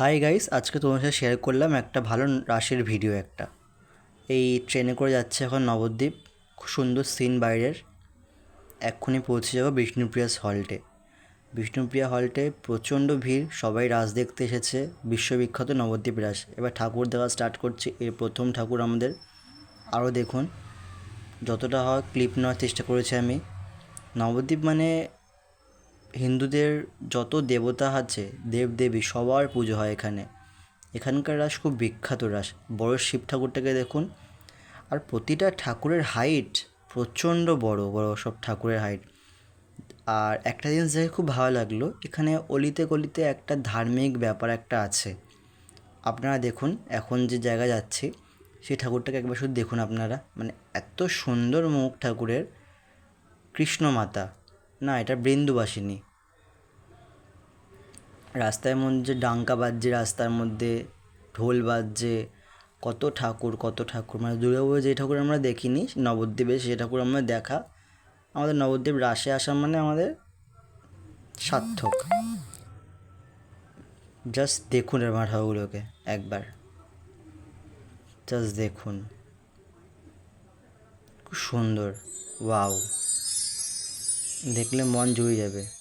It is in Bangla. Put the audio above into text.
হাই গাইস আজকে তোমার সাথে শেয়ার করলাম একটা ভালো রাশের ভিডিও একটা। এই ট্রেনে করে যাচ্ছে এখন নবদ্বীপ, খুব সুন্দর সিন বাইরের। এক্ষুনি পৌঁছে যাব বিষ্ণুপ্রিয়াস হল্টে বিষ্ণুপ্রিয়া হল্টে প্রচণ্ড ভিড়, সবাই রাস দেখতে এসেছে, বিশ্ববিখ্যাত নবদ্বীপ রাস। এবার ঠাকুর দেখা স্টার্ট করছে, এর প্রথম ঠাকুর আমাদের। আরও দেখুন, যতটা হয় ক্লিপ নেওয়ার চেষ্টা করেছি আমি। নবদ্বীপ মানে হিন্দুদের যত দেবতা আছে, দেবদেবী সবার পুজো হয় এখানে। এখানকার রাস খুব বিখ্যাত রাস। বড় শিব ঠাকুরটাকে দেখুন। আর প্রতিটা ঠাকুরের হাইট প্রচণ্ড বড় বড় সব ঠাকুরের হাইট আর একটা জিনিস দেখে খুব ভালো লাগল, এখানে অলিতে গলিতে একটা ধার্মিক ব্যাপার একটা আছে। আপনারা দেখুন, এখন যে জায়গা যাচ্ছি, সেই ঠাকুরটাকে একবার শুধু দেখুন আপনারা। মানে এত সুন্দর মুখ ঠাকুরের, কৃষ্ণ মাতা। না, এটা বৃন্দুবাসিনী। রাস্তার মধ্যে ডাঙ্কা বাজছে, রাস্তার মধ্যে ঢোল বাজছে, কত ঠাকুর কত ঠাকুর। মানে দুর্গাপুরে যে ঠাকুর আমরা দেখিনি, নবদ্বীপে সে ঠাকুর আমরা দেখা, আমাদের নবদ্বীপ রাশে আসা মানে আমাদের সার্থক। জাস্ট দেখুন আমার ঠাকুরগুলোকে, একবার। জাস্ট দেখুন। খুব সুন্দর। ওয়াও দেখলে মন জুড়ে যাবে।